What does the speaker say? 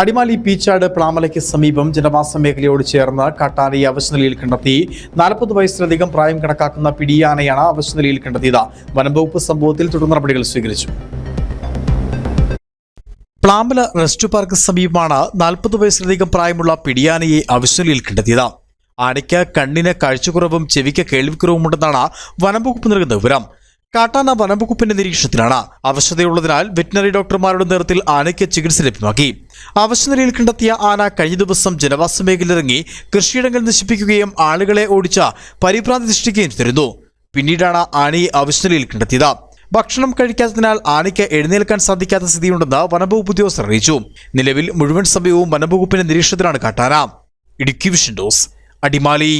അടിമാലി പീച്ചാട് പ്ലാമലയ്ക്ക് സമീപം ജനവാസ മേഖലയോട് ചേർന്ന് കാട്ടാനയെ അവശനിലയിൽ കണ്ടെത്തി. നാൽപ്പത് വയസ്സിലധികം പ്രായം കണക്കാക്കുന്ന പിടിയാനയാണ് അവശനിലയിൽ കണ്ടെത്തിയത്. വനംവകുപ്പ് സംഭവത്തിൽ തുടർ നടപടികൾ സ്വീകരിച്ചു. പ്ലാമല റെസ്റ്റ് പാർക്ക് സമീപമാണ് നാൽപ്പത് വയസ്സിലധികം പ്രായമുള്ള പിടിയാനയെ അവശനിലയിൽ കണ്ടെത്തിയത്. ആനയ്ക്ക് കണ്ണിന് കാഴ്ചക്കുറവും ചെവിക്ക് കേൾവിക്കുറവും ഉണ്ടെന്നാണ് വനംവകുപ്പ് നൽകുന്ന വിവരം. കാട്ടാന വനംവകുപ്പിന്റെ നിരീക്ഷണത്തിലാണ്. അവശതയുള്ളതിനാൽ വെറ്റിനറി ഡോക്ടർമാരുടെ നേതൃത്വത്തിൽ ആനയ്ക്ക് ചികിത്സ ലഭ്യമാക്കി. അവശനിലയിൽ കണ്ടെത്തിയ ആന കഴിഞ്ഞ ദിവസം ജനവാസ മേഖലയിലിറങ്ങി കൃഷിയിടങ്ങൾ നശിപ്പിക്കുകയും ആളുകളെ ഓടിച്ച പരിഭ്രാന്തി സൃഷ്ടിക്കുകയും ചെയ്തിരുന്നു. പിന്നീടാണ് ആനയെ അവശനിലയിൽ കണ്ടെത്തിയത്. ഭക്ഷണം കഴിക്കാത്തതിനാൽ ആനയ്ക്ക് എഴുന്നേൽക്കാൻ സാധിക്കാത്ത സ്ഥിതിയുണ്ടെന്ന് വനംവകുപ്പ് ഉദ്യോഗസ്ഥർ അറിയിച്ചു. നിലവിൽ മുഴുവൻ സമയവും വനംവകുപ്പിന്റെ നിരീക്ഷണത്തിലാണ് കാട്ടാന. ഇടുക്കി വിഷൻ ഡോസ് അടിമാലി.